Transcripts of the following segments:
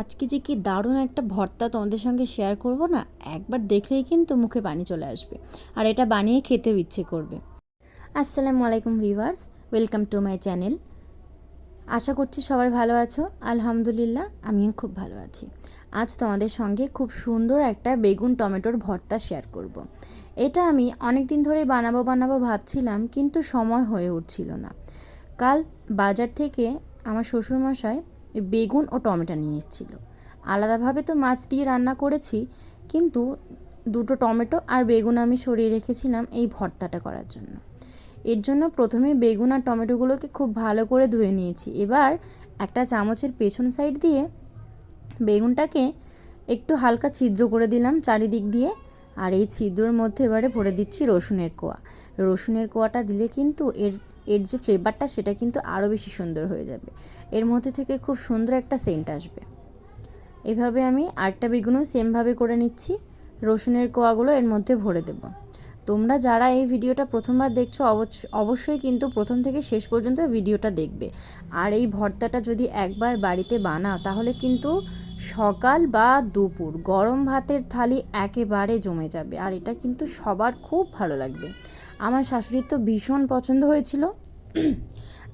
আজকে যে কি দারুণ একটা ভর্তা তোমাদের সঙ্গে শেয়ার করব না, একবার দেখলেই কিন্তু মুখে পানি চলে আসবে। আর এটা বানিয়ে খেতেও ইচ্ছে করবে। আসসালামু আলাইকুম viewers welcome to my channel আশা করছি সবাই ভালো আছো। আলহামদুলিল্লাহ, আমিও খুব ভালো আছি। আজ তোমাদের সঙ্গে খুব সুন্দর একটা বেগুন টমেটোর ভর্তা শেয়ার করব। এটা আমি অনেক দিন ধরে বানাবো বানাবো ভাবছিলাম, কিন্তু সময় হয়ে উঠছিল না। কাল বাজার থেকে আমার শ্বশুরমশাই বেগুন ও টমেটো নিয়ে এসেছিল। আলাদাভাবে তো মাছ দিয়ে রান্না করেছি, কিন্তু দুটো টমেটো আর বেগুন আমি সরিয়ে রেখেছিলাম এই ভর্তাটা করার জন্য। এর জন্য প্রথমে বেগুন আর টমেটোগুলোকে খুব ভালো করে ধুয়ে নিয়েছি। এবার একটা চামচের পেছন সাইড দিয়ে বেগুনটাকে একটু হালকা ছিদ্র করে দিলাম চারিদিক দিয়ে, আর এই ছিদ্রর মধ্যে এবারে ভরে দিচ্ছি রসুনের কোয়া। রসুনের কোয়াটা দিলে কিন্তু এর এর যে ফ্লেভারটা সেটা কিন্তু আরও বেশি সুন্দর হয়ে যাবে। এর মধ্যে থেকে খুব সুন্দর একটা সেন্ট আসবে। এভাবে আমি আরেকটা বেগুনও সেমভাবে করে নিচ্ছি। রসুনের কোয়াগুলো এর মধ্যে ভরে দেব। তোমরা যারা এই ভিডিওটা প্রথমবার দেখছ অবশ্যই কিন্তু প্রথম থেকে শেষ পর্যন্ত ভিডিওটা দেখবে। আর এই ভর্তাটা যদি একবার বাড়িতে বানাও, তাহলে কিন্তু সকাল বা দুপুর গরম ভাতের থালি একেবারে জমে যাবে। আর এটা কিন্তু সবার খুব ভালো লাগবে। আমার শাশুড়ির তো ভীষণ পছন্দ হয়েছিল।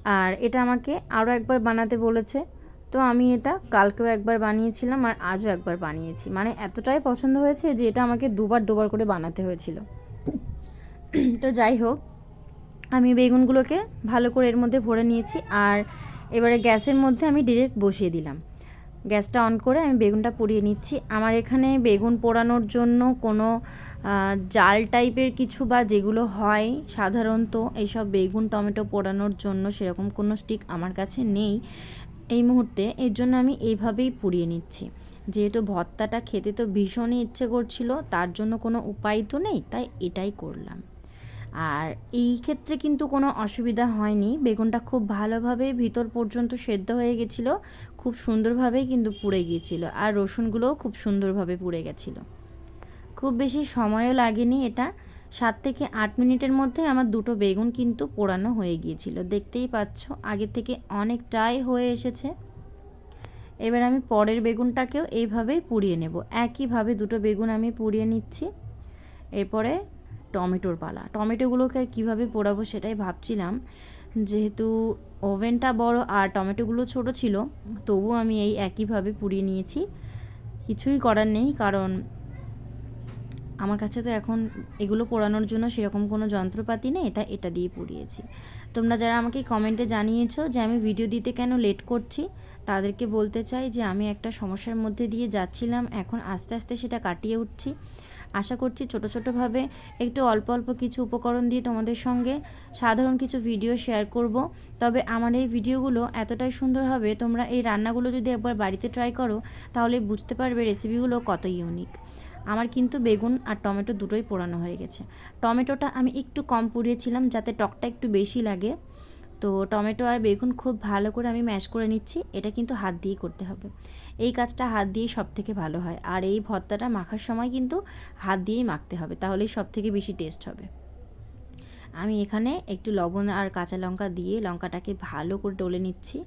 আর এটা আমাকে আরও একবার বানাতে বলেছে। তো আমি এটা কালকেও একবার বানিয়েছিলাম আর আজও একবার বানিয়েছি। মানে এতটাই পছন্দ হয়েছে যে এটা আমাকে দুবার দুবার করে বানাতে হয়েছিল। তো যাই হোক, আমি বেগুনগুলোকে ভালো করে এর মধ্যে ভরে নিয়েছি। আর এবারে গ্যাসের মধ্যে আমি ডিরেক্ট বসিয়ে দিলাম। গ্যাসটা অন করে আমি বেগুনটা পুড়িয়ে নিচ্ছি। আমার এখানে বেগুন পোড়ানোর জন্য কোনো জাল টাইপের কিছু বা যেগুলো হয় সাধারণত এইসব বেগুন, টমেটো পোড়ানোর জন্য সেরকম কোনো স্টিক আমার কাছে নেই এই মুহূর্তে। এর জন্য আমি এইভাবেই পুড়িয়ে নিচ্ছি। যেহেতু ভর্তাটা খেতে তো ভীষণই ইচ্ছে করছিল, তার জন্য কোনো উপায় তো নেই, তাই এটাই করলাম। আর এই ক্ষেত্রে কিন্তু কোনো অসুবিধা হয়নি। বেগুনটা খুব ভালোভাবে ভিতর পর্যন্ত সেদ্ধ হয়ে গেছিল, খুব সুন্দরভাবেই কিন্তু পুড়ে গিয়েছিল আর রসুনগুলোও খুব সুন্দরভাবে পুড়ে গেছিল। খুব বেশি সময়ও লাগেনি এটা। সাত থেকে আট মিনিটের মধ্যে আমার দুটো বেগুন কিন্তু পোড়ানো হয়ে গিয়েছিল। দেখতেই পাচ্ছ, আগে থেকে অনেকটাই হয়ে এসেছে। এবার আমি পরের বেগুনটাকেও এইভাবেই পুড়িয়ে নেব। একইভাবে দুটো বেগুন আমি পুড়িয়ে নিচ্ছি। এরপরে টমেটোর পালা। টমেটোগুলোকে আর কীভাবে পোড়াবো সেটাই ভাবছিলাম। যেহেতু ওভেনটা বড় আর টমেটোগুলো ছোট ছিল তবু আমি এই একইভাবে পুড়িয়ে নিয়েছি। কিছুই করার নেই, কারণ আমার কাছে তো এখন এগুলো পোড়ানোর জন্য সেরকম কোনো যন্ত্রপাতি নেই, তাই এটা দিয়ে পুড়িয়েছি। তোমরা যারা আমাকে কমেন্টে জানিয়েছো যে আমি ভিডিও দিতে কেন লেট করছি, তাদেরকে বলতে চাই যে আমি একটা সমস্যার মধ্যে দিয়ে যাচ্ছিলাম, এখন আস্তে আস্তে সেটা কাটিয়ে উঠছি। আশা করছি ছোট ছোটোভাবে একটু অল্প অল্প কিছু উপকরণ দিয়ে তোমাদের সঙ্গে সাধারণ কিছু ভিডিও শেয়ার করব। তবে আমার এই ভিডিওগুলো এতটাই সুন্দর হবে, তোমরা এই রান্নাগুলো যদি একবার বাড়িতে ট্রাই করো, তাহলে বুঝতে পারবে রেসিপিগুলো কত ইউনিক আমার কিন্তু বেগুন আর টমেটো দুটোই পোড়ানো হয়ে গেছে। টমেটোটা আমি একটু কম পুড়িয়েছিলাম যাতে টকটা একটু বেশি লাগে। তো টমেটো আর বেগুন খুব ভালো করে আমি ম্যাশ করে নিচ্ছি। এটা কিন্তু হাত দিয়েই করতে হবে। এই কাজটা হাত দিয়েই সব থেকে ভালো হয়। আর এই ভর্তাটা মাখার সময় কিন্তু হাত দিয়েই মাখতে হবে, তাহলেই সব থেকে বেশি টেস্ট হবে। আমি এখানে একটু লবণ আর কাঁচা লঙ্কা দিয়ে লঙ্কাটাকে ভালো করে ডলে নিচ্ছি।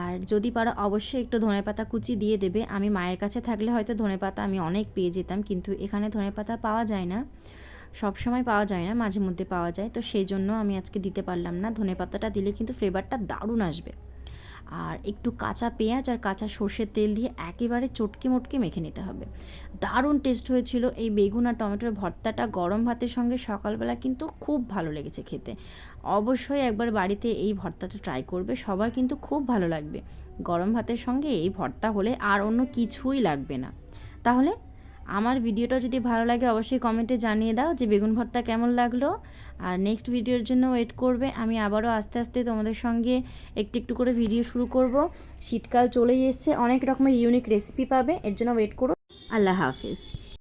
আর যদি পারো অবশ্যই একটু ধনে পাতা কুচি দিয়ে দেবে। আমি মায়ের কাছে থাকলে হয়তো ধনে পাতা আমি অনেক পেয়ে যেতাম, কিন্তু এখানে ধনে পাতা পাওয়া যায় না। সব সময় পাওয়া যায় না, মাঝে মধ্যে পাওয়া যায়। তো সেই জন্য আমি আজকে দিতে পারলাম না। ধনে পাতাটা দিলে কিন্তু ফ্লেভারটা দারুণ আসবে। আর একটু কাঁচা পেঁয়াজ আর কাঁচা সর্ষের তেল দিয়ে একেবারে চটকে মটকে মেখে নিতে হবে। দারুণ টেস্ট হয়েছিল। এই বেগুন আর টমেটোর ভর্তাটা গরম ভাতের সঙ্গে সকালবেলা কিন্তু খুব ভালো লেগেছে খেতে। অবশ্যই একবার বাড়িতে এই ভর্তাটা ট্রাই করবে। সবার কিন্তু খুব ভালো লাগবে। গরম ভাতের সঙ্গে এই ভর্তা হলে আর অন্য কিছুই লাগবে না। তাহলে আমার ভিডিওটা যদি ভালো লাগে, অবশ্যই কমেন্টে জানিয়ে দাও যে বেগুন ভর্তা কেমন লাগল। আর নেক্সট ভিডিওর জন্য ওয়েট করবে। আমি আবারও আস্তে আস্তে তোমাদের সঙ্গে একটু একটু করে ভিডিও শুরু করব। শীতকাল চলেই এসছে, অনেক রকমের ইউনিক রেসিপি পাবে, এর জন্য ওয়েট করো। আল্লাহ হাফিজ।